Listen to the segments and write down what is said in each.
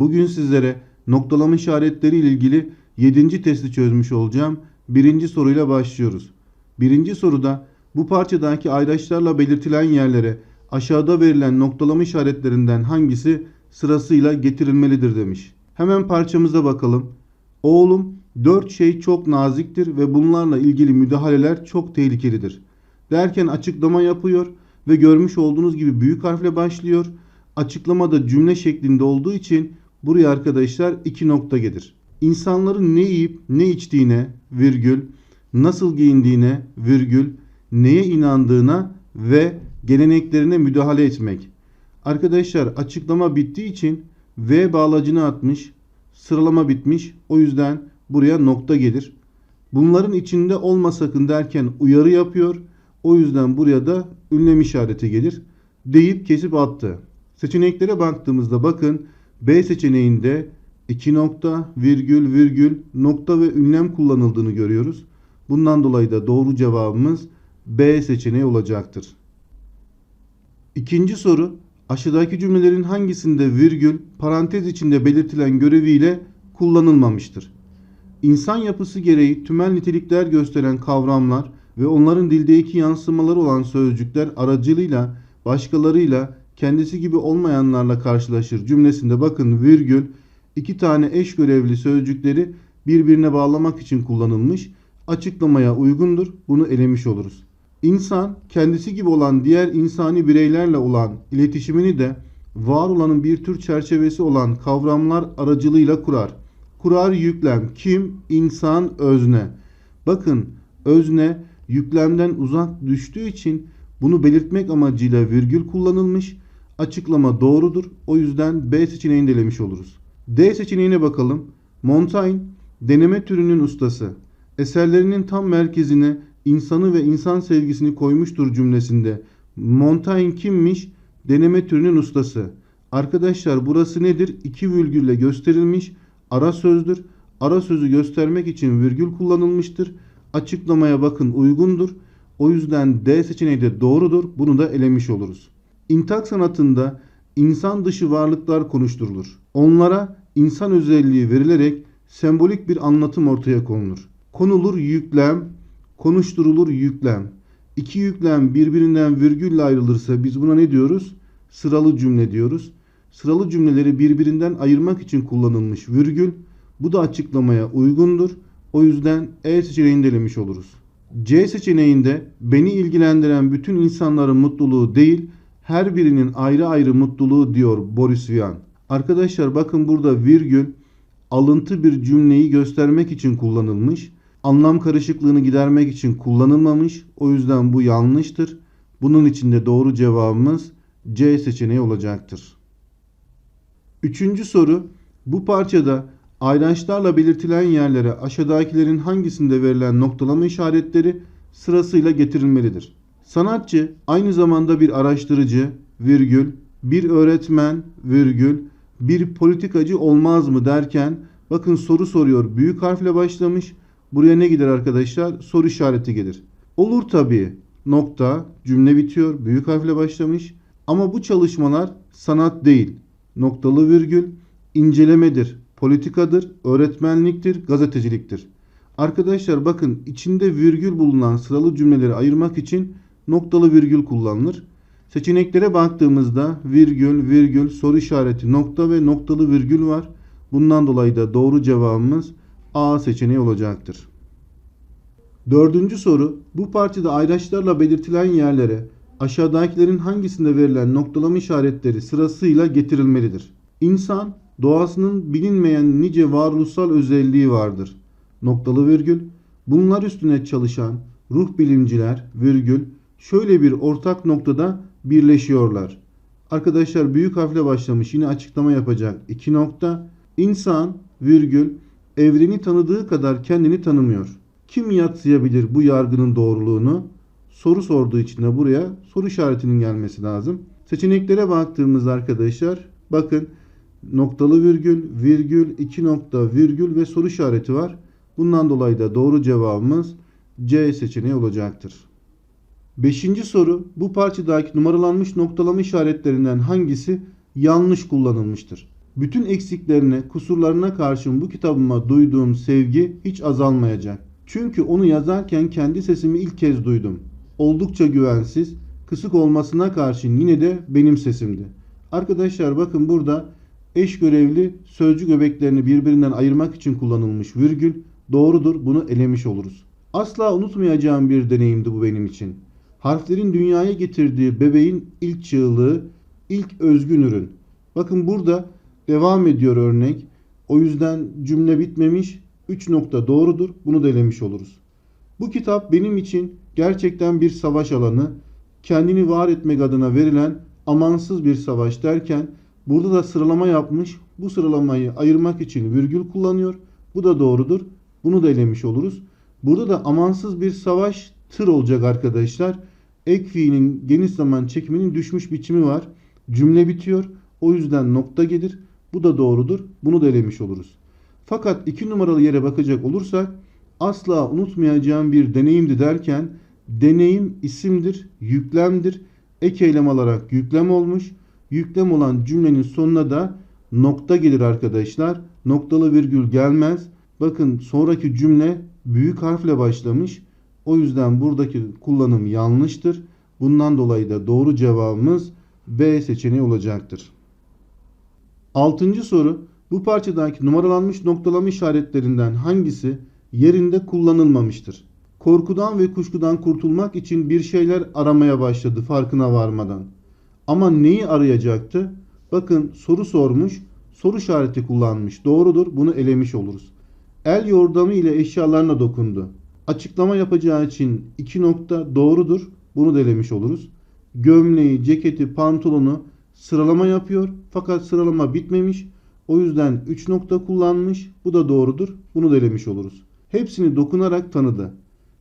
Bugün sizlere noktalama işaretleri ile ilgili 7. testi çözmüş olacağım. Birinci soruyla başlıyoruz. Birinci soruda bu parçadaki ayraçlarla belirtilen yerlere aşağıda verilen noktalama işaretlerinden hangisi sırasıyla getirilmelidir demiş. Hemen parçamıza bakalım. Oğlum dört şey çok naziktir ve bunlarla ilgili müdahaleler çok tehlikelidir. Derken açıklama yapıyor ve görmüş olduğunuz gibi büyük harfle başlıyor. Açıklamada cümle şeklinde olduğu için buraya arkadaşlar iki nokta gelir. İnsanların ne yiyip ne içtiğine virgül, nasıl giyindiğine virgül, neye inandığına ve geleneklerine müdahale etmek. Arkadaşlar açıklama bittiği için V bağlacını atmış, sıralama bitmiş. O yüzden buraya nokta gelir. Bunların içinde olma sakın derken uyarı yapıyor. O yüzden buraya da ünlem işareti gelir. Deyip kesip attı. Seçeneklere baktığımızda bakın B seçeneğinde iki nokta, virgül, virgül, nokta ve ünlem kullanıldığını görüyoruz. Bundan dolayı da doğru cevabımız B seçeneği olacaktır. İkinci soru aşağıdaki cümlelerin hangisinde virgül parantez içinde belirtilen göreviyle kullanılmamıştır? İnsan yapısı gereği tümel nitelikler gösteren kavramlar ve onların dildeki yansımaları olan sözcükler aracılığıyla başkalarıyla kendisi gibi olmayanlarla karşılaşır cümlesinde bakın virgül iki tane eş görevli sözcükleri birbirine bağlamak için kullanılmış açıklamaya uygundur bunu elemiş oluruz. İnsan kendisi gibi olan diğer insani bireylerle olan iletişimini de var olanın bir tür çerçevesi olan kavramlar aracılığıyla kurar. Kurar yüklem kim? İnsan özne. Bakın özne yüklemden uzak düştüğü için bunu belirtmek amacıyla virgül kullanılmış. Açıklama doğrudur. O yüzden B seçeneğini delemiş oluruz. D seçeneğine bakalım. Montaigne deneme türünün ustası. Eserlerinin tam merkezine insanı ve insan sevgisini koymuştur cümlesinde. Montaigne kimmiş? Deneme türünün ustası. Arkadaşlar burası nedir? İki virgülle gösterilmiş ara sözdür. Ara sözü göstermek için virgül kullanılmıştır. Açıklamaya bakın uygundur. O yüzden D seçeneği de doğrudur. Bunu da elemiş oluruz. İntak sanatında insan dışı varlıklar konuşturulur. Onlara insan özelliği verilerek sembolik bir anlatım ortaya konulur. Konulur yüklem, konuşturulur yüklem. İki yüklem birbirinden virgülle ayrılırsa biz buna ne diyoruz? Sıralı cümle diyoruz. Sıralı cümleleri birbirinden ayırmak için kullanılmış virgül. Bu da açıklamaya uygundur. O yüzden E seçeneğini delemiş oluruz. C seçeneğinde beni ilgilendiren bütün insanların mutluluğu değil, her birinin ayrı ayrı mutluluğu diyor Boris Vian. Arkadaşlar bakın burada virgül alıntı bir cümleyi göstermek için kullanılmış. Anlam karışıklığını gidermek için kullanılmamış. O yüzden bu yanlıştır. Bunun için de doğru cevabımız C seçeneği olacaktır. Üçüncü soru. Bu parçada ayraçlarla belirtilen yerlere aşağıdakilerin hangisinde verilen noktalama işaretleri sırasıyla getirilmelidir? Sanatçı aynı zamanda bir araştırıcı, virgül, bir öğretmen, virgül, bir politikacı olmaz mı derken bakın soru soruyor. Büyük harfle başlamış. Buraya ne gider arkadaşlar? Soru işareti gelir. Olur tabii. Nokta, cümle bitiyor. Büyük harfle başlamış. Ama bu çalışmalar sanat değil. Noktalı virgül, incelemedir, politikadır, öğretmenliktir, gazeteciliktir. Arkadaşlar bakın içinde virgül bulunan sıralı cümleleri ayırmak için noktalı virgül kullanılır. Seçeneklere baktığımızda virgül, virgül, soru işareti, nokta ve noktalı virgül var. Bundan dolayı da doğru cevabımız A seçeneği olacaktır. Dördüncü soru. Bu parçada ayraçlarla belirtilen yerlere aşağıdakilerin hangisinde verilen noktalama işaretleri sırasıyla getirilmelidir? İnsan doğasının bilinmeyen nice varoluşsal özelliği vardır. Noktalı virgül. Bunlar üstüne çalışan ruh bilimciler virgül şöyle bir ortak noktada birleşiyorlar. Arkadaşlar büyük harfle başlamış yine açıklama yapacak. İki nokta. İnsan virgül evreni tanıdığı kadar kendini tanımıyor. Kim yatsıyabilir bu yargının doğruluğunu? Soru sorduğu için de buraya soru işaretinin gelmesi lazım. Seçeneklere baktığımızda arkadaşlar bakın noktalı virgül, virgül, iki nokta, virgül ve soru işareti var. Bundan dolayı da doğru cevabımız C seçeneği olacaktır. Beşinci soru bu parçadaki numaralanmış noktalama işaretlerinden hangisi yanlış kullanılmıştır? Bütün eksiklerine, kusurlarına karşın bu kitabıma duyduğum sevgi hiç azalmayacak. Çünkü onu yazarken kendi sesimi ilk kez duydum. Oldukça güvensiz, kısık olmasına karşın yine de benim sesimdi. Arkadaşlar bakın burada eş görevli sözcük öbeklerini birbirinden ayırmak için kullanılmış virgül doğrudur bunu elemiş oluruz. Asla unutmayacağım bir deneyimdi bu benim için. Harflerin dünyaya getirdiği bebeğin ilk çığlığı, ilk özgün ürün. Bakın burada devam ediyor örnek. O yüzden cümle bitmemiş. 3 nokta doğrudur. Bunu da oluruz. Bu kitap benim için gerçekten bir savaş alanı. Kendini var etmek adına verilen amansız bir savaş derken burada da sıralama yapmış. Bu sıralamayı ayırmak için virgül kullanıyor. Bu da doğrudur. Bunu da elemiş oluruz. Burada da amansız bir savaş tır olacak arkadaşlar. Ek fiilin geniş zaman çekiminin düşmüş biçimi var. Cümle bitiyor. O yüzden nokta gelir. Bu da doğrudur. Bunu da elemiş oluruz. Fakat iki numaralı yere bakacak olursak asla unutmayacağım bir deneyimdi derken deneyim isimdir, yüklemdir. Ek eylem alarak yüklem olmuş. Yüklem olan cümlenin sonuna da nokta gelir arkadaşlar. Noktalı virgül gelmez. Bakın sonraki cümle büyük harfle başlamış. O yüzden buradaki kullanım yanlıştır. Bundan dolayı da doğru cevabımız B seçeneği olacaktır. Altıncı soru. Bu parçadaki numaralanmış noktalama işaretlerinden hangisi yerinde kullanılmamıştır? Korkudan ve kuşkudan kurtulmak için bir şeyler aramaya başladı farkına varmadan. Ama neyi arayacaktı? Bakın soru sormuş, soru işareti kullanmış. Doğrudur, bunu elemiş oluruz. El yordamı ile eşyalarına dokundu. Açıklama yapacağı için iki nokta doğrudur, bunu da elemiş oluruz. Gömleği, ceketi, pantolonu sıralama yapıyor fakat sıralama bitmemiş. O yüzden 3 nokta kullanmış. Bu da doğrudur. Bunu da elemiş oluruz. Hepsini dokunarak tanıdı.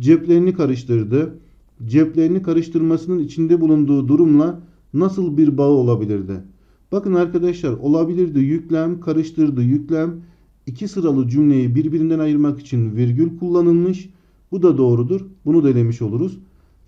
Ceplerini karıştırdı. Ceplerini karıştırmasının içinde bulunduğu durumla nasıl bir bağı olabilirdi? Bakın arkadaşlar olabilirdi yüklem, karıştırdı yüklem. İki sıralı cümleyi birbirinden ayırmak için virgül kullanılmış. Bu da doğrudur. Bunu da elemiş oluruz.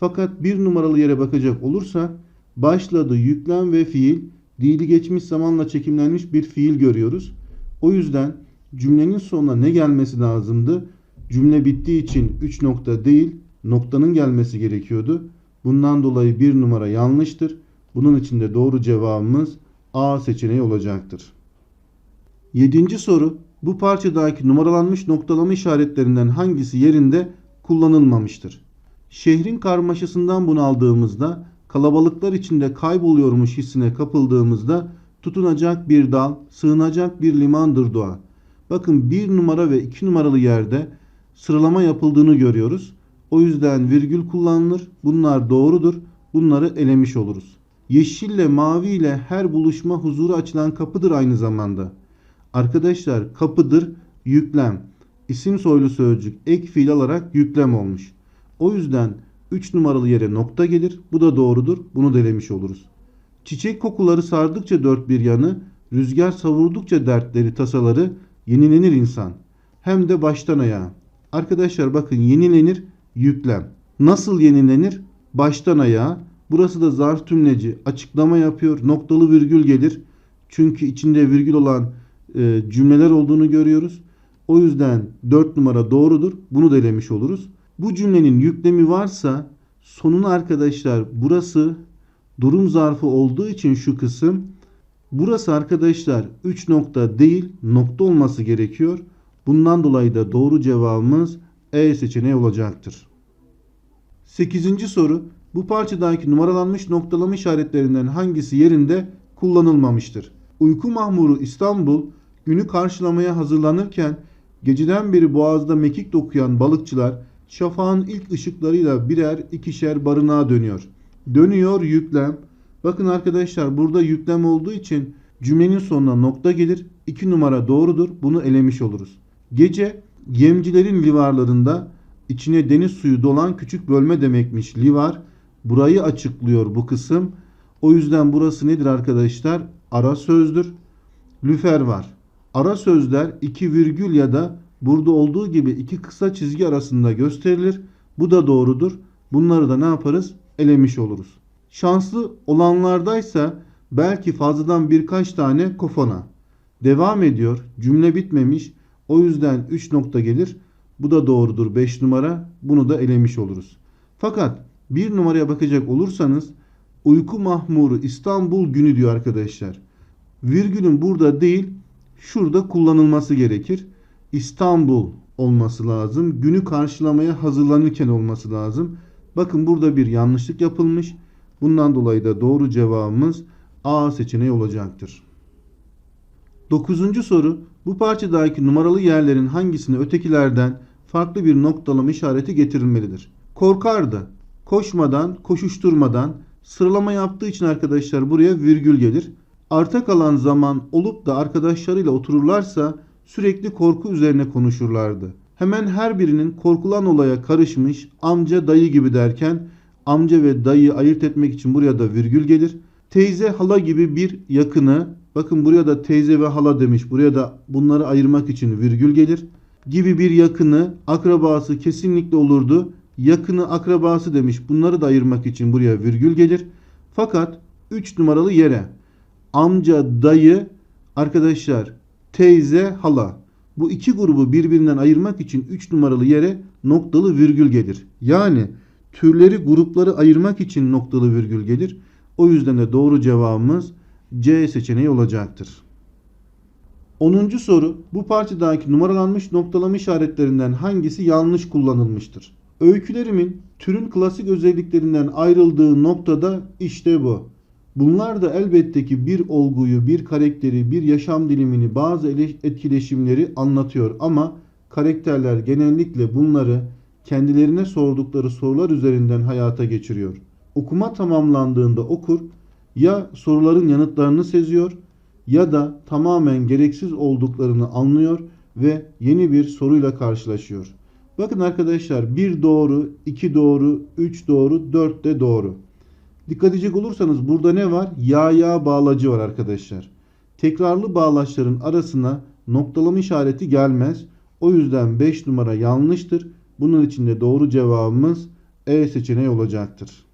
Fakat bir numaralı yere bakacak olursak başladı yüklem ve fiil dili geçmiş zamanla çekimlenmiş bir fiil görüyoruz. O yüzden cümlenin sonuna ne gelmesi lazımdı? Cümle bittiği için 3 nokta değil noktanın gelmesi gerekiyordu. Bundan dolayı bir numara yanlıştır. Bunun için de doğru cevabımız A seçeneği olacaktır. Yedinci soru. Bu parçadaki numaralanmış noktalama işaretlerinden hangisi yerinde kullanılmamıştır? Şehrin karmaşasından bunaldığımızda, kalabalıklar içinde kayboluyormuş hissine kapıldığımızda tutunacak bir dal, sığınacak bir limandır doğa. Bakın bir numara ve iki numaralı yerde sıralama yapıldığını görüyoruz. O yüzden virgül kullanılır. Bunlar doğrudur. Bunları elemiş oluruz. Yeşille mavi ile her buluşma huzura açılan kapıdır aynı zamanda. Arkadaşlar kapıdır yüklem. İsim soylu sözcük ek fiil alarak yüklem olmuş. O yüzden 3 numaralı yere nokta gelir. Bu da doğrudur. Bunu delemiş oluruz. Çiçek kokuları sardıkça dört bir yanı, rüzgar savurdukça dertleri, tasaları yenilenir insan. Hem de baştan ayağa. Arkadaşlar bakın yenilenir yüklem. Nasıl yenilenir? Baştan ayağa. Burası da zarf tümleci. Açıklama yapıyor. Noktalı virgül gelir. Çünkü içinde virgül olan e, cümleler olduğunu görüyoruz. O yüzden 4 numara doğrudur. Bunu da elemiş oluruz. Bu cümlenin yüklemi varsa sonuna arkadaşlar burası durum zarfı olduğu için şu kısım burası arkadaşlar 3 nokta değil nokta olması gerekiyor. Bundan dolayı da doğru cevabımız E seçeneği olacaktır. 8. soru bu parçadaki numaralanmış noktalama işaretlerinden hangisi yerinde kullanılmamıştır? Uyku mahmuru İstanbul günü karşılamaya hazırlanırken geceden beri boğazda mekik dokuyan balıkçılar şafağın ilk ışıklarıyla birer ikişer barınağa dönüyor. Dönüyor yüklem. Bakın arkadaşlar burada yüklem olduğu için cümlenin sonuna nokta gelir. 2 numara doğrudur. Bunu elemiş oluruz. Gece yemcilerin livarlarında içine deniz suyu dolan küçük bölme demekmiş livar. Burayı açıklıyor bu kısım. O yüzden burası nedir arkadaşlar? Ara sözdür. Lüfer var. Ara sözler iki virgül ya da burada olduğu gibi iki kısa çizgi arasında gösterilir. Bu da doğrudur. Bunları da ne yaparız? Elemiş oluruz. Şanslı olanlardaysa belki fazladan birkaç tane kofana. Devam ediyor. Cümle bitmemiş. O yüzden 3 nokta gelir. Bu da doğrudur 5 numara. Bunu da elemiş oluruz. Fakat bir numaraya bakacak olursanız uyku mahmuru İstanbul günü diyor arkadaşlar. Virgülün burada değil şurada kullanılması gerekir. İstanbul olması lazım. Günü karşılamaya hazırlanırken olması lazım. Bakın burada bir yanlışlık yapılmış. Bundan dolayı da doğru cevabımız A seçeneği olacaktır. Dokuzuncu soru. Bu parçadaki numaralı yerlerin hangisine ötekilerden farklı bir noktalama işareti getirilmelidir? Korkardı. Koşmadan, koşuşturmadan, sıralama yaptığı için arkadaşlar buraya virgül gelir. Arta kalan zaman olup da arkadaşlarıyla otururlarsa sürekli korku üzerine konuşurlardı. Hemen her birinin korkulan olaya karışmış amca dayı gibi derken amca ve dayı ayırt etmek için buraya da virgül gelir. Teyze hala gibi bir yakını bakın buraya da teyze ve hala demiş. Buraya da bunları ayırmak için virgül gelir. Gibi bir yakını akrabası kesinlikle olurdu. Yakını akrabası demiş. Bunları da ayırmak için buraya virgül gelir. Fakat 3 numaralı yere amca, dayı, arkadaşlar teyze, hala. Bu iki grubu birbirinden ayırmak için 3 numaralı yere noktalı virgül gelir. Yani türleri grupları ayırmak için noktalı virgül gelir. O yüzden de doğru cevabımız C seçeneği olacaktır. 10. soru bu parçadaki numaralanmış noktalama işaretlerinden hangisi yanlış kullanılmıştır? Öykülerimin türün klasik özelliklerinden ayrıldığı noktada işte bu. Bunlar da elbette ki bir olguyu, bir karakteri, bir yaşam dilimini, bazı etkileşimleri anlatıyor ama karakterler genellikle bunları kendilerine sordukları sorular üzerinden hayata geçiriyor. Okuma tamamlandığında okur ya soruların yanıtlarını seziyor ya da tamamen gereksiz olduklarını anlıyor ve yeni bir soruyla karşılaşıyor. Bakın arkadaşlar bir doğru, iki doğru, üç doğru, dört de doğru. Dikkat edecek olursanız burada ne var? Ya ya bağlacı var arkadaşlar. Tekrarlı bağlaçların arasına noktalama işareti gelmez. O yüzden 5 numara yanlıştır. Bunun için de doğru cevabımız E seçeneği olacaktır.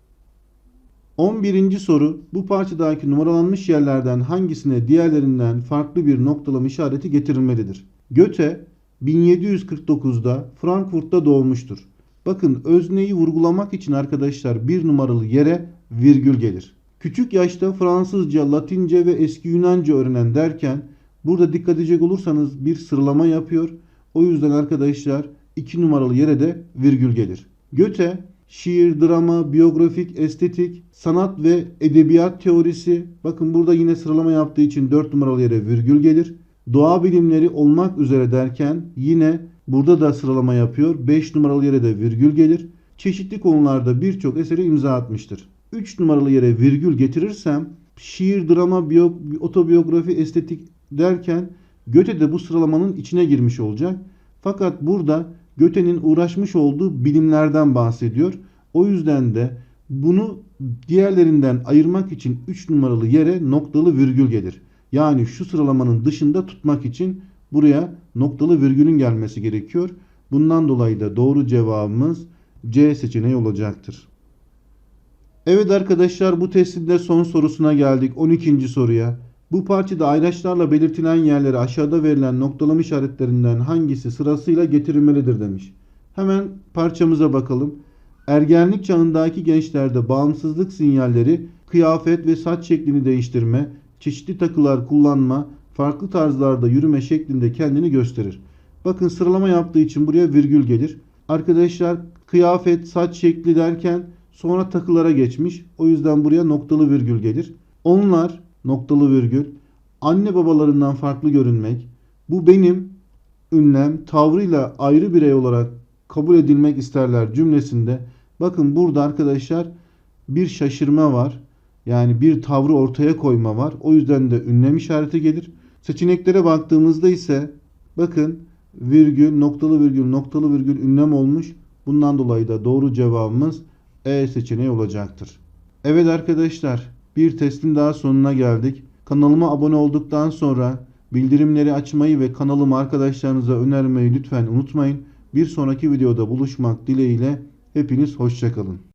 11. soru bu parçadaki numaralanmış yerlerden hangisine diğerlerinden farklı bir noktalama işareti getirilmelidir? Göte 1749'da Frankfurt'ta doğmuştur. Bakın özneyi vurgulamak için arkadaşlar bir numaralı yere virgül gelir. Küçük yaşta Fransızca, Latince ve eski Yunanca öğrenen derken burada dikkat edecek olursanız bir sıralama yapıyor. O yüzden arkadaşlar iki numaralı yere de virgül gelir. Göte şiir, drama, biyografik, estetik, sanat ve edebiyat teorisi. Bakın burada yine sıralama yaptığı için 4 numaralı yere virgül gelir. Doğa bilimleri olmak üzere derken yine burada da sıralama yapıyor. 5 numaralı yere de virgül gelir. Çeşitli konularda birçok eseri imza atmıştır. 3 numaralı yere virgül getirirsem şiir, drama, biyo, otobiyografi, estetik derken Göte de bu sıralamanın içine girmiş olacak. Fakat burada Göte'nin uğraşmış olduğu bilimlerden bahsediyor. O yüzden de bunu diğerlerinden ayırmak için 3 numaralı yere noktalı virgül gelir. Yani şu sıralamanın dışında tutmak için buraya noktalı virgülün gelmesi gerekiyor. Bundan dolayı da doğru cevabımız C seçeneği olacaktır. Evet arkadaşlar bu testin de son sorusuna geldik. 12. soruya. Bu parçada ayraçlarla belirtilen yerlere aşağıda verilen noktalama işaretlerinden hangisi sırasıyla getirilmelidir demiş. Hemen parçamıza bakalım. Ergenlik çağındaki gençlerde bağımsızlık sinyalleri kıyafet ve saç şeklini değiştirme, çeşitli takılar kullanma, farklı tarzlarda yürüme şeklinde kendini gösterir. Bakın sıralama yaptığı için buraya virgül gelir. Arkadaşlar kıyafet, saç şekli derken sonra takılara geçmiş. O yüzden buraya noktalı virgül gelir. Onlar noktalı virgül anne babalarından farklı görünmek. Bu benim ünlem tavrıyla ayrı birey olarak kabul edilmek isterler cümlesinde. Bakın burada arkadaşlar bir şaşırma var. Yani bir tavrı ortaya koyma var. O yüzden de ünlem işareti gelir. Seçeneklere baktığımızda ise bakın virgül, noktalı virgül, noktalı virgül ünlem olmuş. Bundan dolayı da doğru cevabımız E seçeneği olacaktır. Evet arkadaşlar bir testin daha sonuna geldik. Kanalıma abone olduktan sonra bildirimleri açmayı ve kanalımı arkadaşlarınıza önermeyi lütfen unutmayın. Bir sonraki videoda buluşmak dileğiyle hepiniz hoşçakalın.